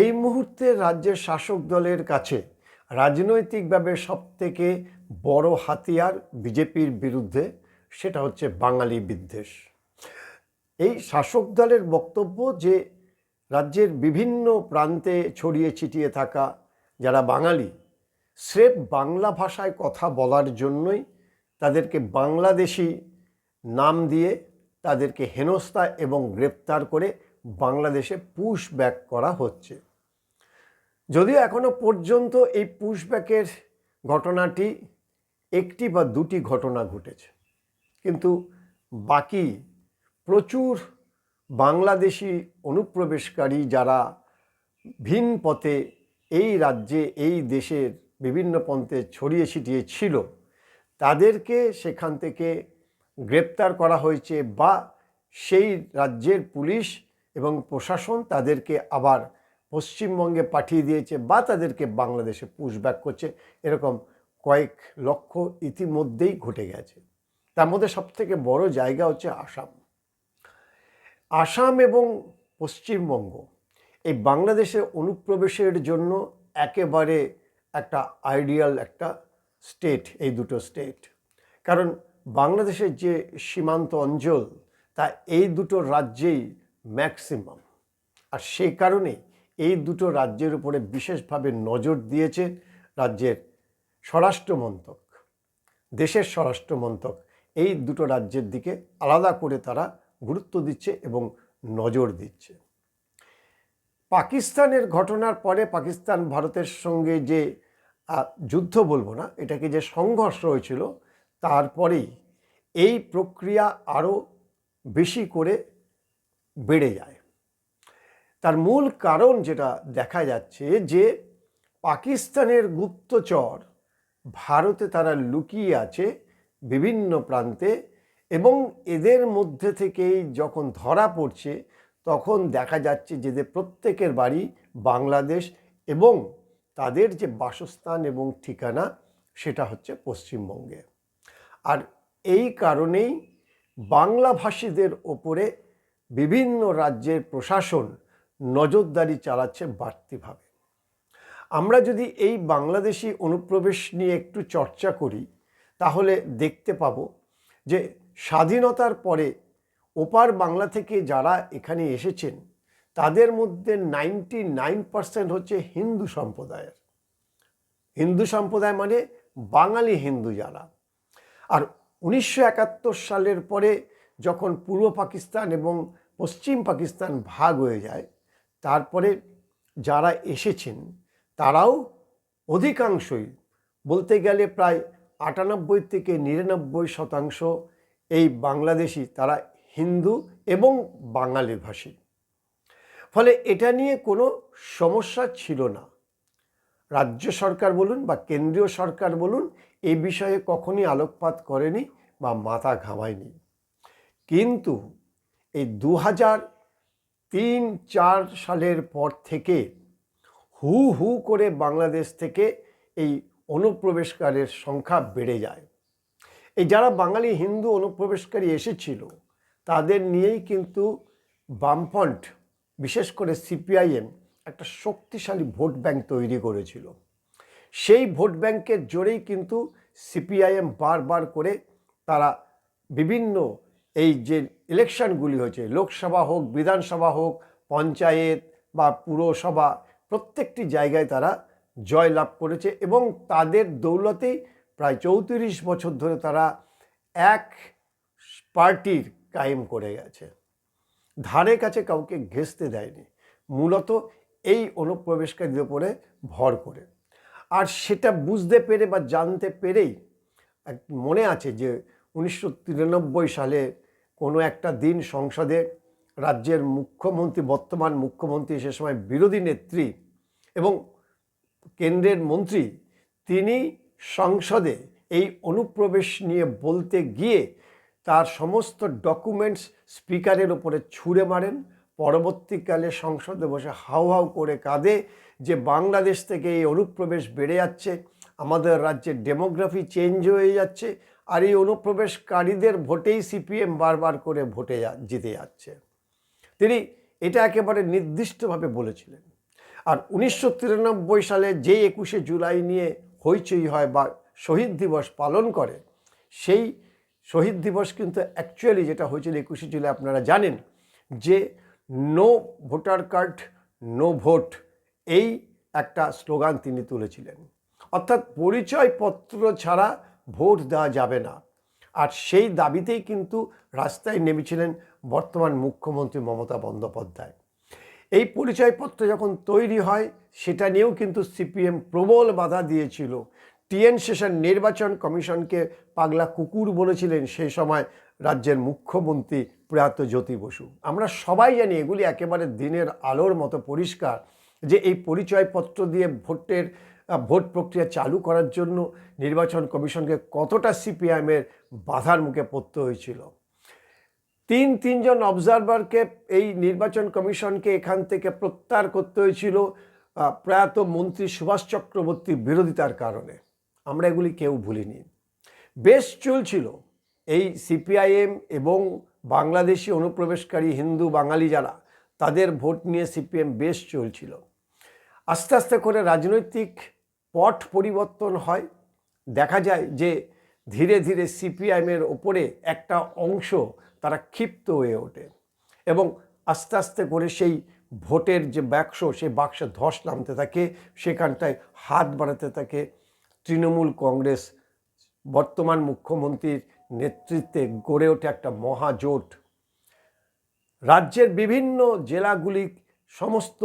এই মুহূর্তে রাজ্যের শাসক দলের কাছে রাজনৈতিকভাবে সবথেকে বড় হাতিয়ার বিজেপির বিরুদ্ধে সেটা হচ্ছে বাঙালি বিদ্বেষ। এই শাসক দলের বক্তব্য যে রাজ্যের বিভিন্ন প্রান্তে ছড়িয়ে ছিটিয়ে থাকা যারা বাঙালি, স্রেফ বাংলা ভাষায় কথা বলার জন্যই তাদেরকে বাংলাদেশি নাম দিয়ে তাদেরকে হেনস্থা এবং গ্রেপ্তার করে বাংলাদেশে পুশ ব্যাক করা হচ্ছে। যদিও এখনও পর্যন্ত এই পুশব্যাকের ঘটনাটি একটি বা দুটি ঘটনা ঘটেছে, কিন্তু বাকি প্রচুর বাংলাদেশি অনুপ্রবেশকারী যারা ভিন পথে এই রাজ্যে, এই দেশের বিভিন্ন পন্থে ছড়িয়ে ছিটিয়ে ছিল, তাদেরকে সেখান থেকে গ্রেপ্তার করা হয়েছে বা সেই রাজ্যের পুলিশ এবং প্রশাসন তাদেরকে আবার পশ্চিমবঙ্গে পাঠিয়ে দিয়েছে বা তাদেরকে বাংলাদেশে পুশব্যাক করছে, এরকম কয়েক লক্ষ ইতিমধ্যেই ঘটে গেছে। তার মধ্যে সবথেকে বড় জায়গা হচ্ছে আসাম। আসাম এবং পশ্চিমবঙ্গ এই বাংলাদেশে অনুপ্রবেশের জন্য একেবারে একটা আইডিয়াল একটা স্টেট এই দুটো স্টেট কারণ বাংলাদেশের যে সীমান্ত অঞ্চল, তা এই দুটো রাজ্যেই ম্যাক্সিমাম আর সেই কারণে এই দুটো রাজ্যের উপরে বিশেষভাবে নজর দিয়েছে রাজ্যের স্বরাষ্ট্রমন্ত্রক, দেশের স্বরাষ্ট্রমন্ত্রক। এই দুটো রাজ্যের দিকে আলাদা করে তারা গুরুত্ব দিচ্ছে এবং নজর দিচ্ছে। পাকিস্তানের ঘটনার পরে পাকিস্তান, ভারতের সঙ্গে যে যুদ্ধ বলব না, এটাকে যে সংঘর্ষ হয়েছিল, তারপরেই এই প্রক্রিয়া আরও বেশি করে বেড়ে যায়। তার মূল কারণ যেটা দেখা যাচ্ছে যে পাকিস্তানের গুপ্তচর ভারতে তারা লুকিয়ে আছে বিভিন্ন প্রান্তে এবং এদের মধ্যে থেকেই যখন ধরা পড়ছে, তখন দেখা যাচ্ছে যে প্রত্যেকের বাড়ি বাংলাদেশ এবং তাদের যে বাসস্থান এবং ঠিকানা সেটা হচ্ছে পশ্চিমবঙ্গে। আর এই কারণেই বাংলাভাষীদের ওপরে বিভিন্ন রাজ্যের প্রশাসন নজরদারি চালাচ্ছে বাড়তিভাবে। আমরা যদি এই বাংলাদেশি অনুপ্রবেশ নিয়ে একটু চর্চা করি, তাহলে দেখতে পাব যে স্বাধীনতার পরে ওপার বাংলা থেকে যারা এখানে এসেছেন, তাদের মধ্যে নাইনটি নাইন পার্সেন্ট হচ্ছে হিন্দু সম্প্রদায়ের। হিন্দু সম্প্রদায় মানে বাঙালি হিন্দু যারা। আর উনিশশো একাত্তর সালের পরে যখন পূর্ব পাকিস্তান এবং পশ্চিম পাকিস্তান ভাগ হয়ে যায় তারপরে যারা এসেছেন, তারাও অধিকাংশই বলতে গেলে প্রায় আটানব্বই থেকে নিরানব্বই শতাংশ এই বাংলাদেশি, তারা হিন্দু এবং বাঙালি ভাষী। ফলে এটা নিয়ে কোনো সমস্যা ছিল না। রাজ্য সরকার বলুন বা কেন্দ্রীয় সরকার বলুন এই বিষয়ে কখনই আলোকপাত করেনি বা মাথা ঘামায়নি। কিন্তু এই দু হাজার তিন চার সালের পর থেকে হু হু করে বাংলাদেশ থেকে এই অনুপ্রবেশকারের সংখ্যা বেড়ে যায়। এই যারা বাঙালি হিন্দু অনুপ্রবেশকারী এসেছিল, তাদের নিয়েই কিন্তু বামফ্রন্ট, বিশেষ করে সিপিআইএম, একটা শক্তিশালী ভোট ব্যাংক তৈরি করেছিল। সেই ভোট ব্যাংকের জোরেই কিন্তু সিপিআইএম বারবার করে তারা বিভিন্ন এই যে ইলেকশনগুলি হয়েছে, লোকসভা হোক, বিধানসভা হোক, পঞ্চায়েত বা পুরসভা, প্রত্যেকটি জায়গায় তারা জয় লাভ করেছে এবং তাদের দৌলতেই প্রায় চৌত্রিশ বছর ধরে তারা এক পার্টির কায়েম করে গেছে। ধারে কাছে কাউকে ঘেঁচতে দেয়নি, মূলত এই অনুপ্রবেশকারীদের উপরে ভর করে। আর সেটা বুঝতে পেরে বা জানতে পেরেই মনে আছে যে উনিশশো তিরানব্বই সালে কোনো একটা দিন সংসদে রাজ্যের মুখ্যমন্ত্রী, বর্তমান মুখ্যমন্ত্রী, সে সময় বিরোধী নেত্রী এবং কেন্দ্রের মন্ত্রী, তিনি সংসদে এই অনুপ্রবেশ নিয়ে বলতে গিয়ে তার সমস্ত ডকুমেন্টস স্পিকারের ওপরে ছুঁড়ে মারেন। পরবর্তীকালে সংসদে বসে হাউ হাউ করে কাঁদে যে বাংলাদেশ থেকে এই অনুপ্রবেশ বেড়ে যাচ্ছে, আমাদের রাজ্যের ডেমোগ্রাফি চেঞ্জ হয়ে যাচ্ছে আর এই অনুপ্রবেশকারীদের ভোটেই সিপিএম বারবার করে ভোটে জিতে যাচ্ছে। তিনি এটা একেবারে নির্দিষ্টভাবে বলেছিলেন। আর উনিশশো তিরানব্বই সালে যে একুশে জুলাই নিয়ে হইচই হয় বা শহীদ দিবস পালন করে, সেই শহীদ দিবস কিন্তু অ্যাকচুয়ালি যেটা হয়েছিল একুশে জুলাই, আপনারা জানেন যে no voter card no vote এই একটা স্লোগান তিনি তুলেছিলেন। অর্থাৎ পরিচয়পত্র ছাড়া ভোট দেওয়া যাবে না। আর সেই দাবিতেই কিন্তু রাস্তায় নেমেছিলেন বর্তমান মুখ্যমন্ত্রী মমতা বন্দ্যোপাধ্যায়। এই পরিচয়পত্র যখন তৈরি হয়, সেটা নিয়েও কিন্তু সিপিএম প্রবল বাধা দিয়েছিল। টিএন শেষন নির্বাচন কমিশনকে পাগলা কুকুর বলেছিলেন সেই সময় রাজ্যের মুখ্যমন্ত্রী প্রয়াত জ্যোতি বসু। আমরা সবাই জানি এগুলি একেবারে দিনের আলোর মতো পরিষ্কার যে এই পরিচয়পত্র দিয়ে ভোটের ভোট প্রক্রিয়া চালু করার জন্য নির্বাচন কমিশনকে কতটা সিপিআইএমের বাধার মুখে পড়তে হয়েছিল? তিন তিনজন অবজারভারকে এই নির্বাচন কমিশনকে এখান থেকে প্রত্যাহার করতে হয়েছিল প্রয়াত মন্ত্রী সুভাষ চক্রবর্তীর বিরোধিতার কারণে। আমরা এগুলি কেউ ভুলিনি। বেশ চলছিল। এই সিপিআইএম এবং বাংলাদেশি অনুপ্রবেশকারী হিন্দু বাঙালি যারা, তাদের ভোট নিয়ে সিপিএম বেশ চলছিল। আস্তে আস্তে করে রাজনৈতিক পট পরিবর্তন হয়। দেখা যায় যে ধীরে ধীরে সিপিআইএমের ওপরে একটা অংশ তারা ক্ষিপ্ত হয়ে ওঠে এবং আস্তে আস্তে করে সেই ভোটের যে বাক্স, সেই বাক্সে ধস নামতে থাকে, সেখানটায় হাত বাড়াতে থাকে। তৃণমূল কংগ্রেস বর্তমান মুখ্যমন্ত্রীর নেতৃত্বে গড়ে ওঠে একটা মহাজোট। রাজ্যের বিভিন্ন জেলাগুলি সমস্ত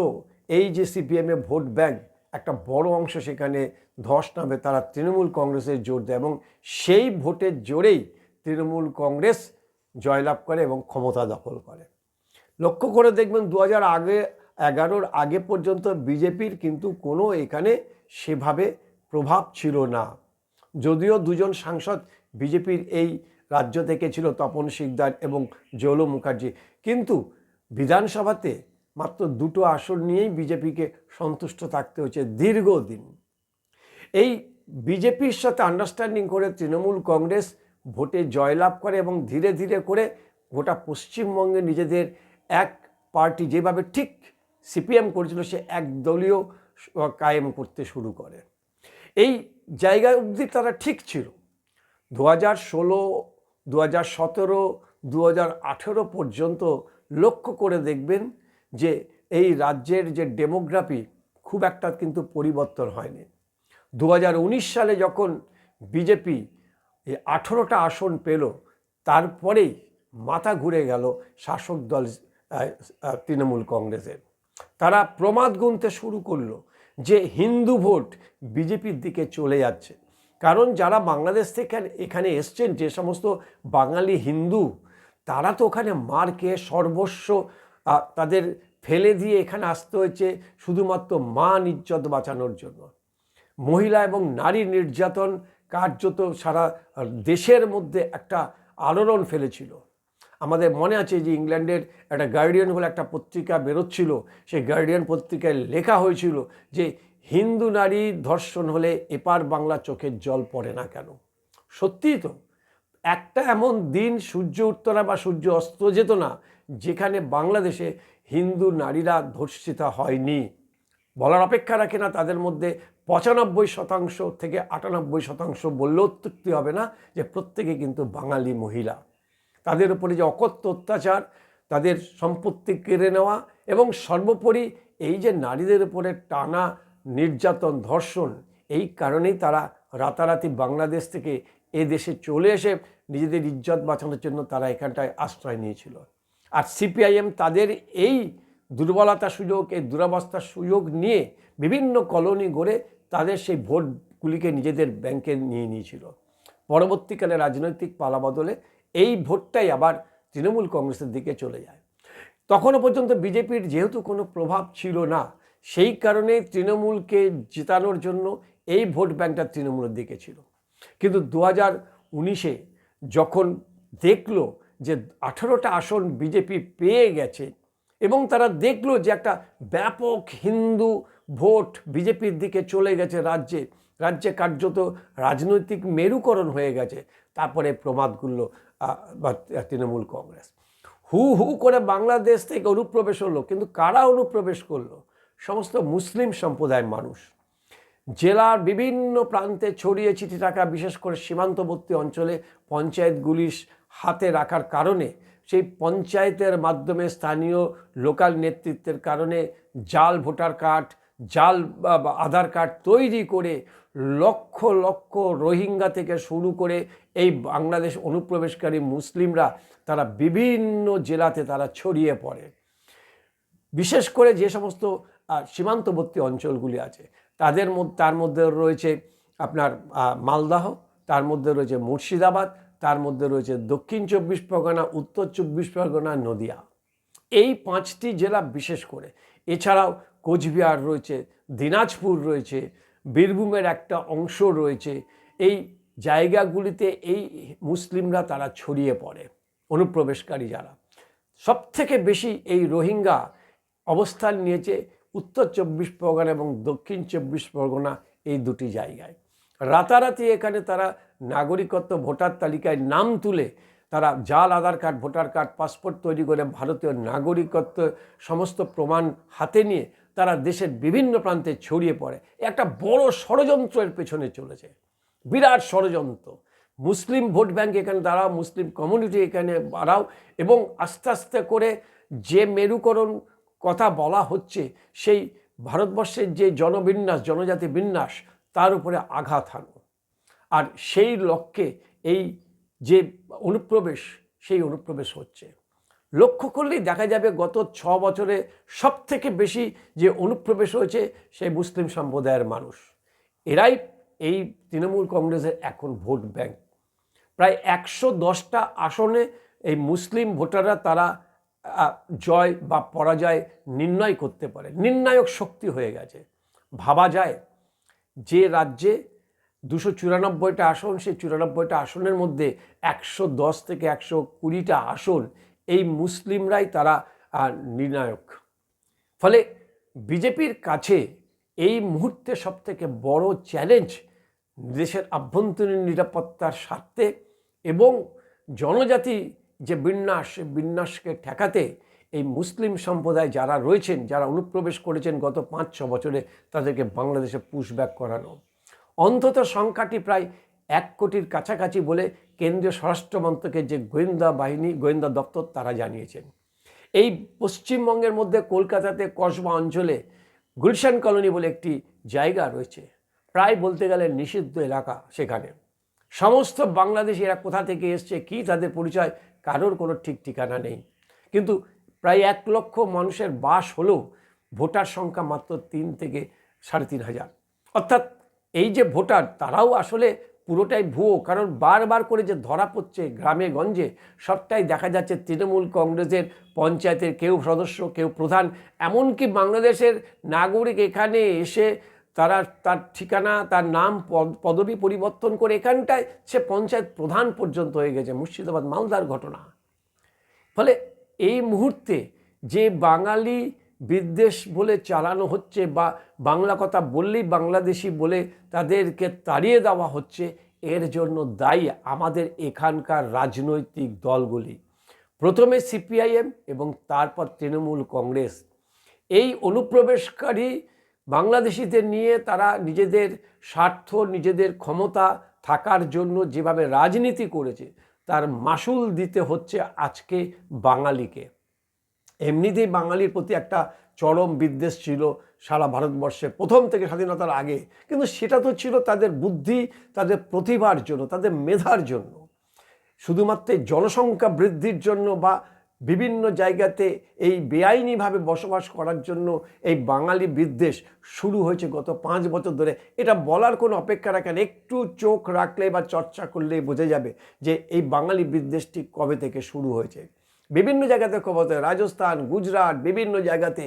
এই যে সিপিএমে ভোট ব্যাংক একটা বড় অংশ সেখানে ধস নামে তারা তৃণমূল কংগ্রেসের জোর দেয় এবং সেই ভোটের জোরেই তৃণমূল কংগ্রেস জয়লাভ করে এবং ক্ষমতা দখল করে। লক্ষ্য করে দেখবেন দু হাজার আগে, এগারোর আগে পর্যন্ত বিজেপির কিন্তু কোনো এখানে সেভাবে প্রভাব ছিল না। যদিও দুজন সাংসদ বিজেপির এই রাজ্য থেকে ছিল তপন শিকদার এবং জৌল মুখার্জি। কিন্তু বিধানসভাতে মাত্র দুটো আসন নিয়েই বিজেপিকে সন্তুষ্ট থাকতে হচ্ছে দীর্ঘদিন। এই বিজেপির সাথে আন্ডারস্ট্যান্ডিং করে তৃণমূল কংগ্রেস ভোটে জয়লাভ করে এবং ধীরে ধীরে করে গোটা পশ্চিমবঙ্গে নিজেদের এক পার্টি যেভাবে ঠিক সিপিএম করেছিল, সে একদলীয় কায়েম করতে শুরু করে। এই জায়গা অবধি তারা ঠিক ছিল। দু হাজার ষোলো, দু হাজার সতেরো, দু হাজার আঠেরো পর্যন্ত লক্ষ্য করে দেখবেন যে এই রাজ্যের যে ডেমোগ্রাফি খুব একটা কিন্তু পরিবর্তন হয়নি। দু হাজার উনিশ সালে যখন বিজেপি এই আঠেরোটা আসন পেল, তারপরেই মাথা ঘুরে গেল শাসক দল তৃণমূল কংগ্রেসের। তারা প্রমাদ গুনতে শুরু করল যে হিন্দু ভোট বিজেপির দিকে চলে যাচ্ছে। কারণ যারা বাংলাদেশ থেকে এখানে এসছেন, যে সমস্ত বাঙালি হিন্দু, তারা তো ওখানে মার খেয়ে সর্বস্ব তাদের ফেলে দিয়ে এখানে আসতে হয়েছে শুধুমাত্র মান ইজ্জত বাঁচানোর জন্য। মহিলা এবং নারী নির্যাতন কার্যত সারা দেশের মধ্যে একটা আলোড়ন ফেলেছিল। আমাদের মনে আছে যে ইংল্যান্ডের একটা গার্ডিয়ান বলে একটা পত্রিকা বেরোচ্ছিল, সেই গার্ডিয়ান পত্রিকায় লেখা হয়েছিল যে হিন্দু নারী ধর্ষণ হলে এপার বাংলা চোখের জল পড়ে না কেন? সত্যিই তো, একটা এমন দিন সূর্য উঠত না বা সূর্য অস্ত যেত না যেখানে বাংলাদেশে হিন্দু নারীরা ধর্ষিতা হয়নি। বলার অপেক্ষা রাখে না, তাদের মধ্যে পঁচানব্বই শতাংশ থেকে আটানব্বই শতাংশ বললেও তৃপ্তি হবে না যে প্রত্যেকে কিন্তু বাঙালি মহিলা। তাদের উপরে যে অকথ্য অত্যাচার, তাদের সম্পত্তি কেড়ে নেওয়া এবং সর্বোপরি এই যে নারীদের উপরে টানা নির্যাতন, ধর্ষণ, এই কারণেই তারা রাতারাতি বাংলাদেশ থেকে এ দেশে চলে এসে নিজেদের ইজ্জত বাঁচানোর জন্য তারা এখানটায় আশ্রয় নিয়েছিল। আর সিপিআইএম তাদের এই দুর্বলতা সুযোগ, এই দুরাবস্থার সুযোগ নিয়ে বিভিন্ন কলোনি গড়ে তাদের সেই ভোটগুলিকে নিজেদের ব্যাংকে নিয়ে নিয়েছিল। পরবর্তীকালে রাজনৈতিক পালাবদলে এই ভোটটাই আবার তৃণমূল কংগ্রেসের দিকে চলে যায়। তখনও পর্যন্ত বিজেপির যেহেতু কোনো প্রভাব ছিল না, সেই কারণে তৃণমূলকে জেতানোর জন্য এই ভোট ব্যাংকটা তৃণমূলের দিকে ছিল। কিন্তু দু হাজার উনিশে যখন দেখল যে আঠেরোটা আসন বিজেপি পেয়ে গেছে এবং তারা দেখল যে একটা ব্যাপক হিন্দু ভোট বিজেপির দিকে চলে গেছে রাজ্যে। রাজ্যে কার্যত রাজনৈতিক মেরুকরণ হয়ে গেছে। তারপরে প্রমাদগুলো বা তৃণমূল কংগ্রেস। হু হু করে বাংলাদেশ থেকে অনুপ্রবেশ হলো, কিন্তু কারা অনুপ্রবেশ করল? সমস্ত মুসলিম সম্প্রদায়ের মানুষ। জেলার বিভিন্ন প্রান্তে ছড়িয়ে চিঠি থাকা বিশেষ করে সীমান্তবর্তী অঞ্চলে পঞ্চায়েতগুলি হাতে রাখার কারণে, সেই পঞ্চায়েতের মাধ্যমে স্থানীয় লোকাল নেতৃত্বের কারণে জাল ভোটার কার্ড, জাল আধার কার্ড তৈরি করে লক্ষ লক্ষ রোহিঙ্গা থেকে শুরু করে এই বাংলাদেশ অনুপ্রবেশকারী মুসলিমরা তারা বিভিন্ন জেলাতে তারা ছড়িয়ে পড়ে। বিশেষ করে যে সমস্ত সীমান্তবর্তী অঞ্চলগুলি আছে, তাদের মধ্যে, তার মধ্যে রয়েছে আপনার মালদাহ, তার মধ্যে রয়েছে মুর্শিদাবাদ তার মধ্যে রয়েছে দক্ষিণ চব্বিশ পরগনা, উত্তর চব্বিশ পরগনা, নদিয়া। এই পাঁচটি জেলা বিশেষ করে। এছাড়াও কোচবিহার রয়েছে, দিনাজপুর রয়েছে, বীরভূমের একটা অংশ রয়েছে। এই জায়গাগুলিতে এই মুসলিমরা তারা ছড়িয়ে পড়ে, অনুপ্রবেশকারী যারা। সবথেকে বেশি এই রোহিঙ্গা অবস্থান নিয়েছে উত্তর চব্বিশ পরগনা এবং দক্ষিণ চব্বিশ পরগনা এই দুটি জায়গায়। রাতারাতি এখানে তারা নাগরিকত্ব ভোটার তালিকায় নাম তুলে তারা জাল Aadhaar card, voter card, passport তৈরি করে ভারতীয় নাগরিকত্ব সমস্ত প্রমাণ হাতে নিয়ে তারা দেশের বিভিন্ন প্রান্তে ছড়িয়ে পড়ে। একটা বড় ষড়যন্ত্রের পেছনে চলেছে। বিরাট ষড়যন্ত্র। মুসলিম ভোট ব্যাংক এখানে দাঁড়াও, মুসলিম কমিউনিটি এখানে বাড়াও এবং আস্তে আস্তে করে যে মেরুকরণ কথা বলা হচ্ছে, সেই ভারতবর্ষের যে জনবিন্যাস, জনজাতি বিন্যাস, তার উপরে আঘাত হানো। আর সেই লক্ষ্যে এই যে অনুপ্রবেশ, সেই অনুপ্রবেশ হচ্ছে। লক্ষ্য করলেই দেখা যাবে গত ছ বছরে সব থেকে বেশি যে অনুপ্রবেশ হয়েছে সেই মুসলিম সম্প্রদায়ের মানুষ। এরাই এই তৃণমূল কংগ্রেসের এখন ভোট ব্যাংক। প্রায় একশো দশটা আসনে এই মুসলিম ভোটাররা তারা জয় বা পরাজয় নির্ণয় করতে পারে। নির্ণায়ক শক্তি হয়ে গেছে। ভাবা যায় যে রাজ্যে দুশো চুরানব্বইটা আসন, সেই চুরানব্বইটা আসনের মধ্যে একশো দশ থেকে একশো কুড়িটা আসন এই মুসলিমরাই তারা নির্ণায়ক। ফলে বিজেপির কাছে এই মুহূর্তে সবথেকে বড় চ্যালেঞ্জ দেশের আভ্যন্তরীণ নিরাপত্তার স্বার্থে এবং জনজাতি যে বিন্যাস বিন্যাসকে ঠেকাতে এই মুসলিম সম্প্রদায় যারা রয়েছেন, যারা অনুপ্রবেশ করেছেন গত পাঁচ ছ বছরে, তাদেরকে বাংলাদেশে পুশব্যাক করানো। অন্তত সংখ্যাটি প্রায় এক কোটির কাছাকাছি বলে কেন্দ্রীয় স্বরাষ্ট্র মন্ত্রকের যে গোয়েন্দা বাহিনী, গোয়েন্দা দপ্তর তারা জানিয়েছেন। এই পশ্চিমবঙ্গের মধ্যে কলকাতাতে কসবা অঞ্চলে গুলশান কলোনি বলে একটি জায়গা রয়েছে। প্রায় বলতে গেলে নিষিদ্ধ এলাকা সেখানে। সমস্ত বাংলাদেশিরা কোথা থেকে এসছে, কি তাদের পরিচয়, কারোর কোনো ঠিক ঠিকানা নেই। কিন্তু প্রায় এক লক্ষ মানুষের বাস হলেও ভোটার সংখ্যা মাত্র তিন থেকে সাড়ে তিন হাজার। অর্থাৎ এই যে ভোটার, তারাও আসলে পুরোটাই ভুয়ো। কারণ বারবার করে যে ধরা পড়ছে গ্রামে গঞ্জে, সবটাই দেখা যাচ্ছে তৃণমূল কংগ্রেসের পঞ্চায়েতের কেউ সদস্য, কেউ প্রধান। এমনকি বাংলাদেশের নাগরিক এখানে এসে তারা তার ঠিকানা, তার নাম, পদ- পদবি পরিবর্তন করে এখানটায় সে পঞ্চায়েত প্রধান পর্যন্ত হয়ে গেছে, মুর্শিদাবাদ মালদার ঘটনা। ফলে এই মুহূর্তে যে বাঙালি বিদ্বেষ বলে চালানো হচ্ছে বা বাংলা কথা বললেই বাংলাদেশি বলে তাদেরকে তাড়িয়ে দেওয়া হচ্ছে, এর জন্য দায়ী আমাদের এখানকার রাজনৈতিক দলগুলি। প্রথমে সিপিআইএম এবং তারপর তৃণমূল কংগ্রেস। এই অনুপ্রবেশকারী বাংলাদেশিদের নিয়ে তারা নিজেদের স্বার্থ, নিজেদের ক্ষমতা থাকার জন্য যেভাবে রাজনীতি করেছে, তার মাসুল দিতে হচ্ছে আজকে বাঙালিকে। এমনিতেই বাঙালির প্রতি একটা চরম বিদ্বেষ ছিল সারা ভারতবর্ষে, প্রথম থেকে স্বাধীনতার আগে। কিন্তু সেটা তো ছিল তাদের বুদ্ধি, তাদের প্রতিভার জন্য, তাদের মেধার জন্য। শুধুমাত্র জনসংখ্যা বৃদ্ধির জন্য বা বিভিন্ন জায়গাতে এই বেআইনিভাবে বসবাস করার জন্য এই বাঙালি বিদ্বেষ শুরু হয়েছে গত পাঁচ বছর ধরে। এটা বলার কোনো অপেক্ষা রাখেন, একটু চোখ রাখলে বা চর্চা করলেই বোঝা যাবে যে এই বাঙালি বিদ্বেষটি কবে থেকে শুরু হয়েছে। বিভিন্ন জায়গাতে খবর রাজস্থান, গুজরাট, বিভিন্ন জায়গাতে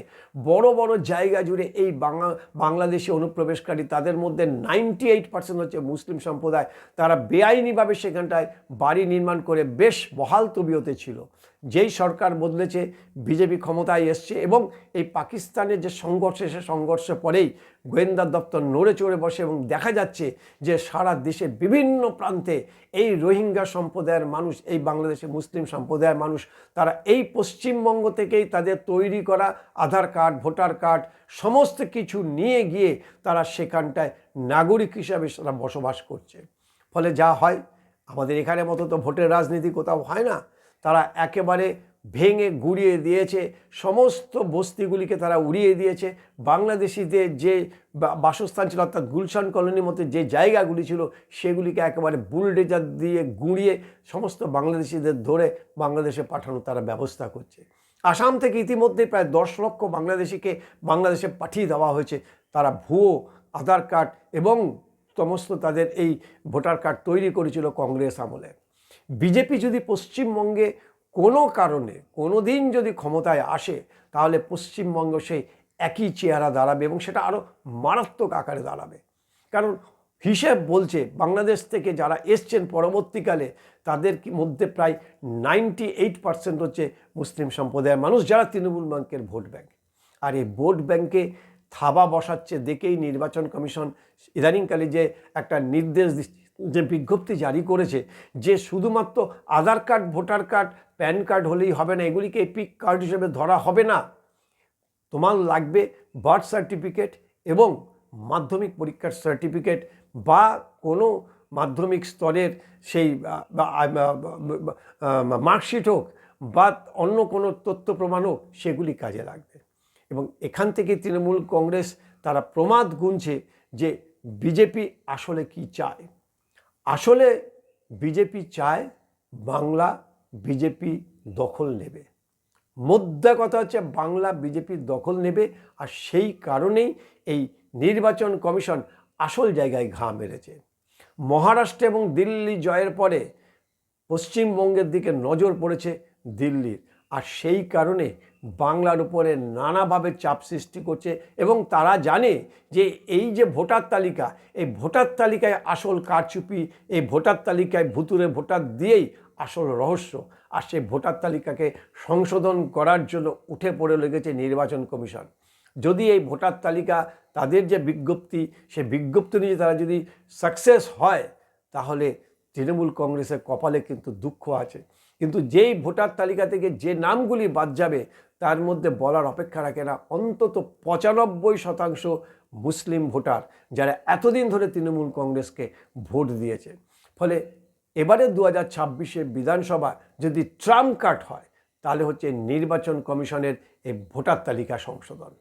বড় বড় জায়গা জুড়ে এই বাংলা বাংলাদেশি অনুপ্রবেশকারী, তাদের মধ্যে নাইনটি এইট পার্সেন্ট হচ্ছে মুসলিম সম্প্রদায়। তারা বেআইনিভাবে সেখানটায় বাড়ি নির্মাণ করে বেশ বহাল তবিয়তে ছিল। যেই সরকার বদলেছে, বিজেপি ক্ষমতায় এসছে এবং এই পাকিস্তানের যে সংঘর্ষ, সে সংঘর্ষের পরেই গোয়েন্দা দপ্তর নড়ে চড়ে বসে এবং দেখা যাচ্ছে যে সারা দেশে বিভিন্ন প্রান্তে এই রোহিঙ্গা সম্প্রদায়ের মানুষ, এই বাংলাদেশে মুসলিম সম্প্রদায়ের মানুষ, তারা এই পশ্চিমবঙ্গ থেকেই তাদের তৈরি করা আধার কার্ড, ভোটার কার্ড, সমস্ত কিছু নিয়ে গিয়ে তারা সেখানটায় নাগরিক হিসাবে তারা বসবাস করছে। ফলে যা হয়, আমাদের এখানে মতো তো ভোটের রাজনীতি কোথাও হয় না। তারা একেবারে ভেঙে গুড়িয়ে দিয়েছে, সমস্ত বস্তিগুলিকে তারা উড়িয়ে দিয়েছে। বাংলাদেশিদের যে বাসস্থান ছিল, অর্থাৎ গুলশান কলোনির মধ্যে যে জায়গাগুলি ছিল, সেগুলিকে একেবারে বুলডেজার দিয়ে গুঁড়িয়ে সমস্ত বাংলাদেশিদের ধরে বাংলাদেশে পাঠানোর তারা ব্যবস্থা করছে। আসাম থেকে ইতিমধ্যে প্রায় দশ লক্ষ বাংলাদেশিকে বাংলাদেশে পাঠিয়ে দেওয়া হয়েছে। তারা ভুয়ো, আধার কার্ড এবং সমস্ত তাদের এই ভোটার কার্ড তৈরি করেছিল কংগ্রেস আমলে। বিজেপি যদি পশ্চিমবঙ্গে কোনো কারণে কোনো দিন যদি ক্ষমতায় আসে তাহলে পশ্চিমবঙ্গ সেই একই চেহারা দাঁড়াবে এবং সেটা আরও মারাত্মক আকারে দাঁড়াবে। কারণ হিসেব বলছে বাংলাদেশ থেকে যারা এসছেন পরবর্তীকালে তাদের মধ্যে প্রায় নাইনটি এইট পার্সেন্ট হচ্ছে মুসলিম সম্প্রদায়ের মানুষ যারা তৃণমূল ব্যাংকের ভোট ব্যাংক। আর এই ভোট ব্যাংকে থাবা বসাচ্ছে দেখেই নির্বাচন কমিশন ইদানিংকালে যে একটা নির্দেশ দিচ্ছে, যে বিজ্ঞপ্তি জারি করেছে যে শুধুমাত্র Aadhaar card, voter card, PAN card হলেই হবে না, এগুলিকে পিক কার্ড হিসেবে ধরা হবে না। তোমার লাগবে বার্থ সার্টিফিকেট এবং মাধ্যমিক পরীক্ষার সার্টিফিকেট বা কোনো মাধ্যমিক স্তরের সেই মার্কশিট হোক বা অন্য কোনো তথ্য প্রমাণ হোক, সেগুলি কাজে লাগবে। এবং এখান থেকে তৃণমূল কংগ্রেস তারা প্রমাদ গুনছে যে বিজেপি আসলে কি চায়। আসলে বিজেপি চায় বাংলা বিজেপি দখল নেবে। মোদ্দা কথা হচ্ছে বাংলা বিজেপির দখল নেবে আর সেই কারণেই এই নির্বাচন কমিশন আসল জায়গায় ঘা মেরেছে। মহারাষ্ট্র এবং দিল্লি জয়ের পরে পশ্চিমবঙ্গের দিকে নজর পড়েছে দিল্লির। আর সেই কারণে বাংলার উপরে নানাভাবে চাপ সৃষ্টি করছে এবং তারা জানে যে এই যে ভোটার তালিকা, এই ভোটার তালিকায় আসল কারচুপি, এই ভোটার তালিকায় ভুতুরে ভোটার দিয়েই আসল রহস্য। আর সেই ভোটার তালিকাকে সংশোধন করার জন্য উঠে পড়ে লেগেছে নির্বাচন কমিশন। যদি এই ভোটার তালিকা তাদের যে বিজ্ঞপ্তি, সে বিজ্ঞপ্তি নিয়ে তারা যদি সাকসেস হয়, তাহলে তৃণমূল কংগ্রেসের কপালে কিন্তু দুঃখ আছে। কিন্তু যেই ভোটার তালিকা থেকে যে নামগুলি বাদ যাবে, তার মধ্যে বলার অপেক্ষা রাখে না অন্তত পঁচানব্বই শতাংশ মুসলিম ভোটার যারা এতদিন ধরে তৃণমূল কংগ্রেসকে ভোট দিয়েছে। ফলে এবারে দু হাজার ছাব্বিশে বিধানসভা যদি ট্রাম্প কাট হয়, তাহলে হচ্ছে নির্বাচন কমিশনের এই ভোটার তালিকা সংশোধন।